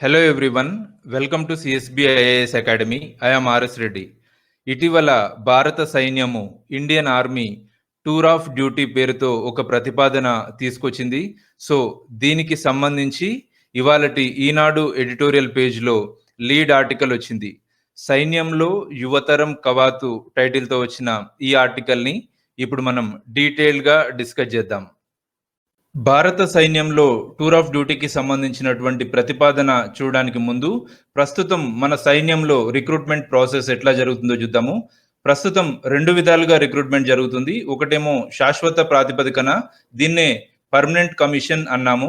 Hello everyone welcome to CSB IAS academy I'm R S Reddy ఇటీవల భారత సైన్యము Indian army tour of duty పేరుతో ఒక ప్రతిపాదన తీసుకొచ్చింది. సో దీనికి సంబంధించి ఇవాళటి ఈనాడు ఎడిటోరియల్ పేజ్లో లీడ్ ఆర్టికల్ వచ్చింది. సైన్యంలో యువతరం కవాతు టైటిల్తో వచ్చిన ఈ ఆర్టికల్ని ఇప్పుడు మనం డీటెయిల్గా డిస్కస్ చేద్దాం. భారత సైన్యంలో టూర్ ఆఫ్ డ్యూటీకి సంబంధించినటువంటి ప్రతిపాదన చూడడానికి ముందు ప్రస్తుతం మన సైన్యంలో రిక్రూట్మెంట్ ప్రాసెస్ ఎట్లా జరుగుతుందో చూద్దాము. ప్రస్తుతం రెండు విధాలుగా రిక్రూట్మెంట్ జరుగుతుంది. ఒకటేమో శాశ్వత ప్రాతిపదికన దీన్నే పర్మనెంట్ కమిషన్ అన్నాము.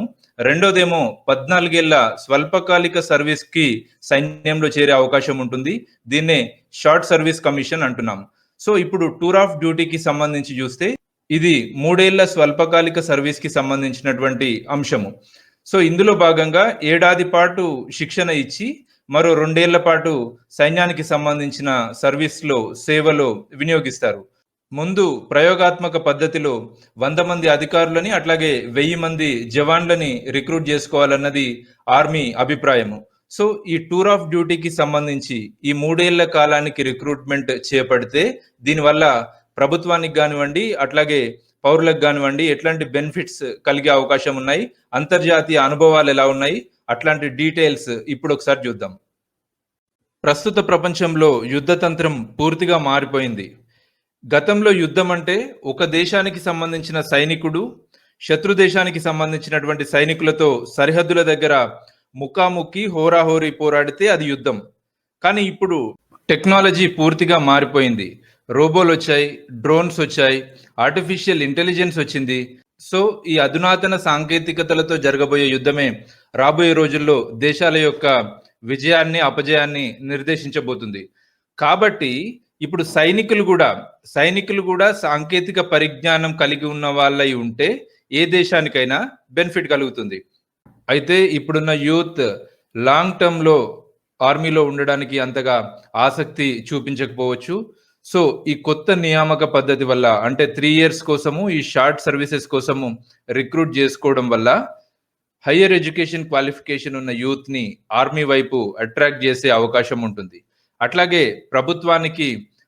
రెండోదేమో పద్నాలుగేళ్ళ స్వల్పకాలిక సర్వీస్కి సైన్యంలో చేరే అవకాశం ఉంటుంది. దీన్నే షార్ట్ సర్వీస్ కమిషన్ అంటున్నాం. సో ఇప్పుడు టూర్ ఆఫ్ డ్యూటీకి సంబంధించి చూస్తే ఇది మూడేళ్ళ స్వల్పకాలిక సర్వీస్కి సంబంధించినటువంటి అంశము. సో ఇందులో భాగంగా ఏడాది పాటు శిక్షణ ఇచ్చి మరో రెండేళ్ళ పాటు సైన్యానికి సంబంధించిన సర్వీస్లో సేవలో వినియోగిస్తారు. ముందు ప్రయోగాత్మక పద్ధతిలో వంద మంది అధికారులని అట్లాగే వెయ్యి మంది జవాన్లని రిక్రూట్ చేసుకోవాలన్నది ఆర్మీ అభిప్రాయము. సో ఈ టూర్ ఆఫ్ డ్యూటీకి సంబంధించి ఈ మూడేళ్ళ కాలానికి రిక్రూట్మెంట్ చేపడితే దీనివల్ల ప్రభుత్వానికి కానివ్వండి అట్లాగే పౌరులకు కానివ్వండి ఎట్లాంటి బెనిఫిట్స్ కలిగే అవకాశం ఉన్నాయి? అంతర్జాతీయ అనుభవాలు ఎలా ఉన్నాయి? అట్లాంటి డీటెయిల్స్ ఇప్పుడు ఒకసారి చూద్దాం. ప్రస్తుత ప్రపంచంలో యుద్ధతంత్రం పూర్తిగా మారిపోయింది. గతంలో యుద్ధం అంటే ఒక దేశానికి సంబంధించిన సైనికుడు శత్రు దేశానికి సంబంధించినటువంటి సైనికులతో సరిహద్దుల దగ్గర ముఖాముఖి హోరాహోరీ పోరాడితే అది యుద్ధం. కానీ ఇప్పుడు టెక్నాలజీ పూర్తిగా మారిపోయింది. రోబోలు వచ్చాయి డ్రోన్స్ వచ్చాయి ఆర్టిఫిషియల్ ఇంటెలిజెన్స్ వచ్చింది. సో ఈ అధునాతన సాంకేతికతలతో జరగబోయే యుద్ధమే రాబోయే రోజుల్లో దేశాల యొక్క విజయాన్ని అపజయాన్ని నిర్దేశించబోతుంది. కాబట్టి ఇప్పుడు సైనికులు కూడా సైనికులు కూడా సాంకేతిక పరిజ్ఞానం కలిగి ఉన్న వాళ్ళై ఉంటే ఏ దేశానికైనా బెనిఫిట్ కలుగుతుంది. అయితే ఇప్పుడున్న యూత్ లాంగ్ టర్మ్లో ఆర్మీలో ఉండడానికి అంతగా ఆసక్తి చూపించకపోవచ్చు. సో ఈ కొత్త నియామక పద్ధతి వల్ల అంటే త్రీ ఇయర్స్ కోసము ఈ షార్ట్ సర్వీసెస్ కోసము రిక్రూట్ చేసుకోవడం వల్ల హయ్యర్ ఎడ్యుకేషన్ క్వాలిఫికేషన్ ఉన్న యూత్ని ఆర్మీ వైపు అట్రాక్ట్ చేసే అవకాశం ఉంటుంది. అట్లాగే ప్రభుత్వానికి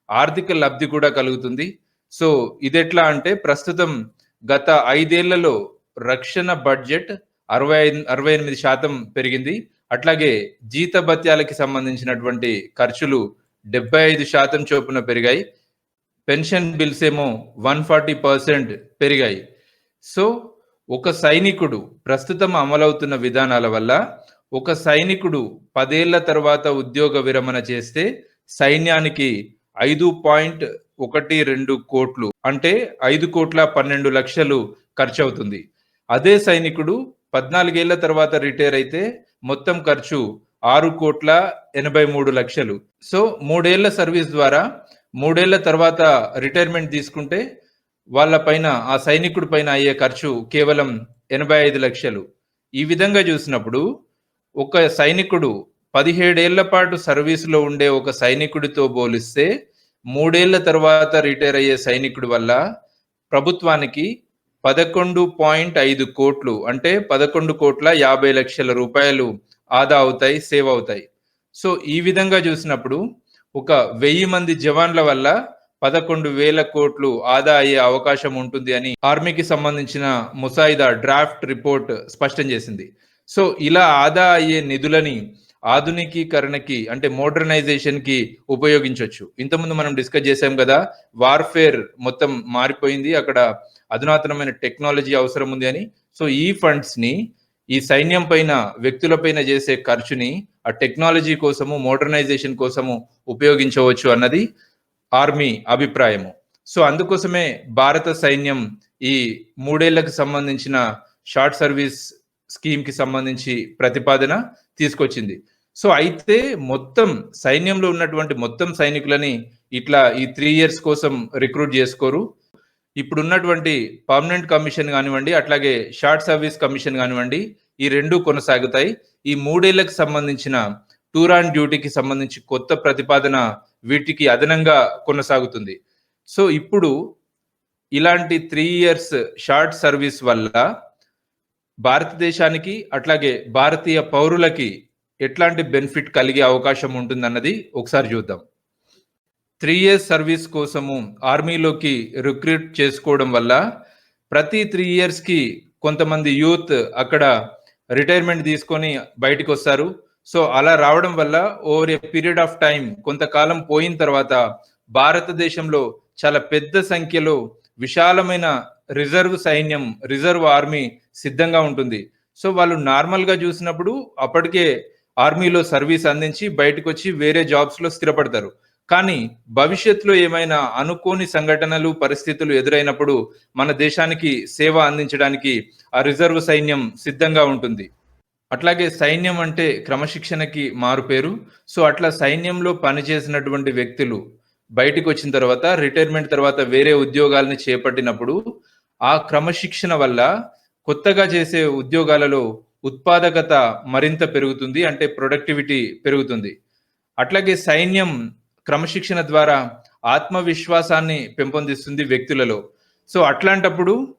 ఆర్థిక లబ్ధి కూడా కలుగుతుంది. సో ఇదెట్లా అంటే ప్రస్తుతం గత ఐదేళ్ళలో రక్షణ బడ్జెట్ అరవై అరవై ఎనిమిది శాతం పెరిగింది. అట్లాగే జీత భత్యాలకి సంబంధించినటువంటి ఖర్చులు డెబ్బై ఐదు శాతం చొప్పున పెరిగాయి. పెన్షన్ బిల్స్ ఏమో వన్ ఫార్టీ పర్సెంట్ పెరిగాయి. సో ఒక సైనికుడు ప్రస్తుతం అమలవుతున్న విధానాల వల్ల ఒక సైనికుడు పదేళ్ళ తర్వాత ఉద్యోగ విరమణ చేస్తే సైన్యానికి ఐదు పాయింట్ ఒకటి రెండు కోట్లు అంటే ఐదు కోట్ల పన్నెండు లక్షలు ఖర్చు అవుతుంది అదే సైనికుడు పద్నాలుగేళ్ళ తర్వాత రిటైర్ అయితే మొత్తం ఖర్చు ఆరు కోట్ల ఎనభై మూడు లక్షలు. సో మూడేళ్ళ సర్వీస్ ద్వారా మూడేళ్ళ తర్వాత రిటైర్మెంట్ తీసుకుంటే వాళ్ళ పైన ఆ సైనికుడి పైన అయ్యే ఖర్చు కేవలం ఎనభై ఐదు లక్షలు. ఈ విధంగా చూసినప్పుడు ఒక సైనికుడు పదిహేడేళ్ళ పాటు సర్వీసులో ఉండే ఒక సైనికుడితో పోలిస్తే మూడేళ్ళ తర్వాత రిటైర్ అయ్యే సైనికుడి వల్ల ప్రభుత్వానికి పదకొండు పాయింట్ ఐదు కోట్లు అంటే పదకొండు కోట్ల యాభై లక్షల రూపాయలు ఆదా అవుతాయి సేవ్ అవుతాయి. సో ఈ విధంగా చూసినప్పుడు ఒక వెయ్యి మంది జవాన్ల వల్ల పదకొండు వేల కోట్లు ఆదా అయ్యే అవకాశం ఉంటుంది అని ఆర్మీకి సంబంధించిన ముసాయిదా డ్రాఫ్ట్ రిపోర్ట్ స్పష్టం చేసింది. సో ఇలా ఆదా అయ్యే నిధులని ఆధునికీకరణకి అంటే మోడర్నైజేషన్కి ఉపయోగించవచ్చు ఇంతకుముందు మనం డిస్కస్ చేసాం కదా వార్ఫేర్ మొత్తం మారిపోయింది అక్కడ అధునాతనమైన టెక్నాలజీ అవసరం ఉంది అని. సో ఈ ఫండ్స్ని ఈ సైన్యం పైన వ్యక్తుల పైన చేసే ఖర్చుని ఆ టెక్నాలజీ కోసము మోడర్నైజేషన్ కోసము ఉపయోగించవచ్చు అన్నది ఆర్మీ అభిప్రాయము. సో అందుకోసమే భారత సైన్యం ఈ మూడేళ్ళకు సంబంధించిన షార్ట్ సర్వీస్ స్కీమ్కి సంబంధించి ప్రతిపాదన తీసుకొచ్చింది. సో అయితే మొత్తం సైన్యంలో ఉన్నటువంటి మొత్తం సైనికులని ఇట్లా ఈ త్రీ ఇయర్స్ కోసం రిక్రూట్ చేసుకోరు. ఇప్పుడున్నటువంటి పర్మనెంట్ కమిషన్ కానివ్వండి అట్లాగే షార్ట్ సర్వీస్ కమిషన్ కానివ్వండి ఈ రెండు కొనసాగుతాయి. ఈ మూడేళ్ళకు సంబంధించిన టూర్ ఆన్ డ్యూటీకి సంబంధించి కొత్త ప్రతిపాదన వీటికి అదనంగా కొనసాగుతుంది. సో ఇప్పుడు ఇలాంటి త్రీ ఇయర్స్ షార్ట్ సర్వీస్ వల్ల భారతదేశానికి అట్లాగే భారతీయ పౌరులకి ఎట్లాంటి బెనిఫిట్ కలిగే అవకాశం ఉంటుందన్నది ఒకసారి చూద్దాం. త్రీ ఇయర్స్ సర్వీస్ కోసము ఆర్మీలోకి రిక్రూట్ చేసుకోవడం వల్ల ప్రతి త్రీ ఇయర్స్కి కొంతమంది యూత్ అక్కడ రిటైర్మెంట్ తీసుకొని బయటకు వస్తారు సో అలా రావడం వల్ల over a period of time కొంతకాలం పోయిన తర్వాత భారతదేశంలో చాలా పెద్ద సంఖ్యలో విశాలమైన రిజర్వ్ సైన్యం రిజర్వ్ ఆర్మీ సిద్ధంగా ఉంటుంది. సో వాళ్ళు నార్మల్గా చూసినప్పుడు అప్పటికే ఆర్మీలో సర్వీస్ అందించి బయటకు వచ్చి వేరే జాబ్స్లో స్థిరపడతారు. కానీ భవిష్యత్తులో ఏమైనా అనుకోని సంఘటనలు పరిస్థితులు ఎదురైనప్పుడు మన దేశానికి సేవ అందించడానికి ఆ రిజర్వ్ సైన్యం సిద్ధంగా ఉంటుంది. అట్లాగే సైన్యం అంటే క్రమశిక్షణకి మారు పేరు. సో అట్లా సైన్యంలో పనిచేసినటువంటి వ్యక్తులు బయటకు వచ్చిన తర్వాత రిటైర్మెంట్ తర్వాత వేరే ఉద్యోగాల్ని చేపట్టినప్పుడు ఆ క్రమశిక్షణ వల్ల కొత్తగా చేసే ఉద్యోగాలలో ఉత్పాదకత మరింత పెరుగుతుంది అంటే ప్రొడక్టివిటీ పెరుగుతుంది. అట్లాగే సైన్యం క్రమశిక్షణ ద్వారా ఆత్మవిశ్వాసాన్ని పెంపొందిస్తుంది వ్యక్తులలో. సో అట్లాంటప్పుడు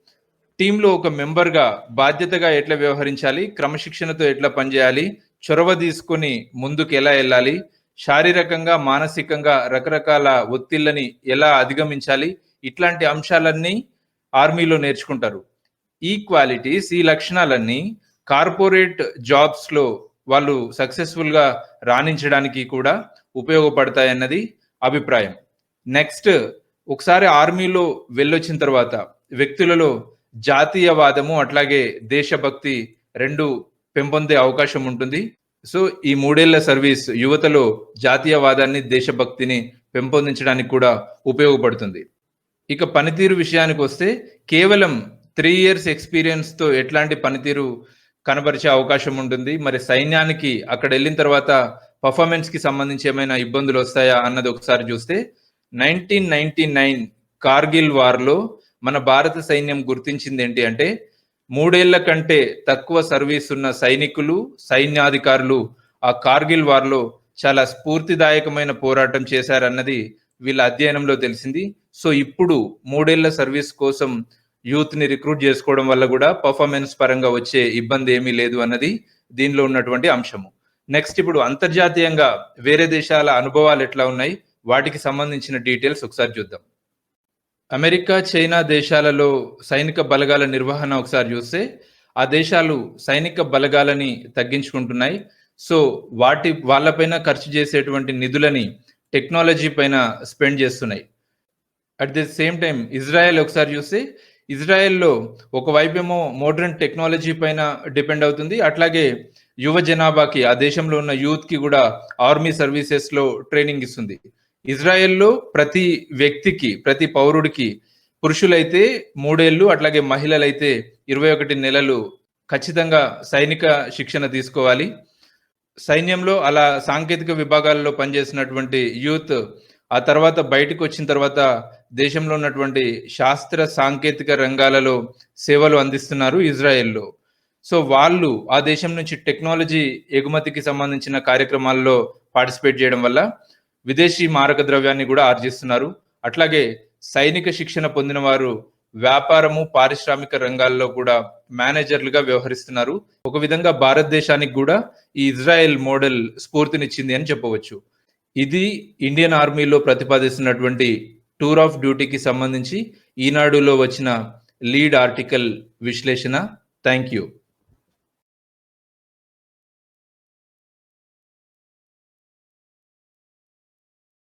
టీంలో ఒక మెంబర్గా బాధ్యతగా ఎట్లా వ్యవహరించాలి? క్రమశిక్షణతో ఎట్లా పనిచేయాలి? చొరవ తీసుకొని ముందుకు ఎలా వెళ్ళాలి? శారీరకంగా మానసికంగా రకరకాల ఒత్తిళ్ళని ఎలా అధిగమించాలి? ఇట్లాంటి అంశాలన్నీ ఆర్మీలో నేర్చుకుంటారు. ఈ క్వాలిటీస్ ఈ లక్షణాలన్నీ కార్పొరేట్ జాబ్స్లో వాళ్ళు సక్సెస్ఫుల్గా రాణించడానికి కూడా ఉపయోగపడతాయన్నది అభిప్రాయం. నెక్స్ట్ ఒకసారి ఆర్మీలో వెళ్ళొచ్చిన తర్వాత వ్యక్తులలో జాతీయవాదము అట్లాగే దేశభక్తి రెండు పెంపొందే అవకాశం ఉంటుంది. సో ఈ మూడేళ్ళ సర్వీస్ యువతలో జాతీయవాదాన్ని దేశభక్తిని పెంపొందించడానికి కూడా ఉపయోగపడుతుంది. ఇక పనితీరు విషయానికి వస్తే కేవలం త్రీ ఇయర్స్ ఎక్స్పీరియన్స్తో ఎట్లాంటి పనితీరు కనబరిచే అవకాశం ఉంటుంది. మరి సైన్యానికి అక్కడ వెళ్ళిన తర్వాత పర్ఫార్మెన్స్కి సంబంధించి ఏమైనా ఇబ్బందులు వస్తాయా అన్నది ఒకసారి చూస్తే నైన్టీన్ నైన్టీ నైన్ కార్గిల్ వార్లో మన భారత సైన్యం గుర్తించింది ఏంటి అంటే మూడేళ్ళ కంటే తక్కువ సర్వీస్ ఉన్న సైనికులు సైన్యాధికారులు ఆ కార్గిల్ వార్లో చాలా స్ఫూర్తిదాయకమైన పోరాటం చేశారన్నది వీళ్ళ అధ్యయనంలో తెలిసింది. సో ఇప్పుడు మూడేళ్ళ సర్వీస్ కోసం యూత్ని రిక్రూట్ చేసుకోవడం వల్ల కూడా పర్ఫార్మెన్స్ పరంగా వచ్చే ఇబ్బంది ఏమీ లేదు అన్నది దీనిలో ఉన్నటువంటి అంశము. నెక్స్ట్ ఇప్పుడు అంతర్జాతీయంగా వేరే దేశాల అనుభవాలు ఎట్లా ఉన్నాయి? వాటికి సంబంధించిన డీటెయిల్స్ ఒకసారి చూద్దాం. అమెరికా చైనా దేశాలలో సైనిక బలగాల నిర్వహణ ఒకసారి చూస్తే ఆ దేశాలు సైనిక బలగాలని తగ్గించుకుంటున్నాయి. సో వాటి వాళ్ళపైన ఖర్చు చేసేటువంటి నిధులని టెక్నాలజీ పైన స్పెండ్ చేస్తున్నాయి. At the same time Israel ఒకసారి చూస్తే ఇజ్రాయెల్లో ఒకవైపేమో మోడర్న్ టెక్నాలజీ పైన డిపెండ్ అవుతుంది. అట్లాగే యువ జనాభాకి ఆ దేశంలో ఉన్న యూత్కి కూడా ఆర్మీ సర్వీసెస్లో ట్రైనింగ్ ఇస్తుంది. ఇజ్రాయెల్లో ప్రతి వ్యక్తికి ప్రతి పౌరుడికి పురుషులైతే మూడేళ్ళు అట్లాగే మహిళలైతే ఇరవై ఒకటి నెలలు ఖచ్చితంగా సైనిక శిక్షణ తీసుకోవాలి. సైన్యంలో అలా సాంకేతిక విభాగాల్లో పనిచేసినటువంటి యూత్ ఆ తర్వాత బయటకు వచ్చిన తర్వాత దేశంలో ఉన్నటువంటి శాస్త్ర సాంకేతిక రంగాలలో సేవలు అందిస్తున్నారు ఇజ్రాయెల్లో. సో వాళ్ళు ఆ దేశం నుంచి టెక్నాలజీ ఎగుమతికి సంబంధించిన కార్యక్రమాల్లో పార్టిసిపేట్ చేయడం వల్ల విదేశీ మారక ద్రవ్యాన్ని కూడా ఆర్జిస్తున్నారు. అట్లాగే సైనిక శిక్షణ పొందిన వారు వ్యాపారము పారిశ్రామిక రంగాల్లో కూడా మేనేజర్లుగా వ్యవహరిస్తున్నారు. ఒక విధంగా భారతదేశానికి కూడా ఈ ఇజ్రాయెల్ మోడల్ స్ఫూర్తినిచ్చింది అని చెప్పవచ్చు. ఇది ఇండియన్ ఆర్మీలో ప్రతిపాదిస్తున్నటువంటి టూర్ ఆఫ్ డ్యూటీకి సంబంధించి ఈనాడులో వచ్చిన లీడ్ ఆర్టికల్ విశ్లేషణ. Thank you.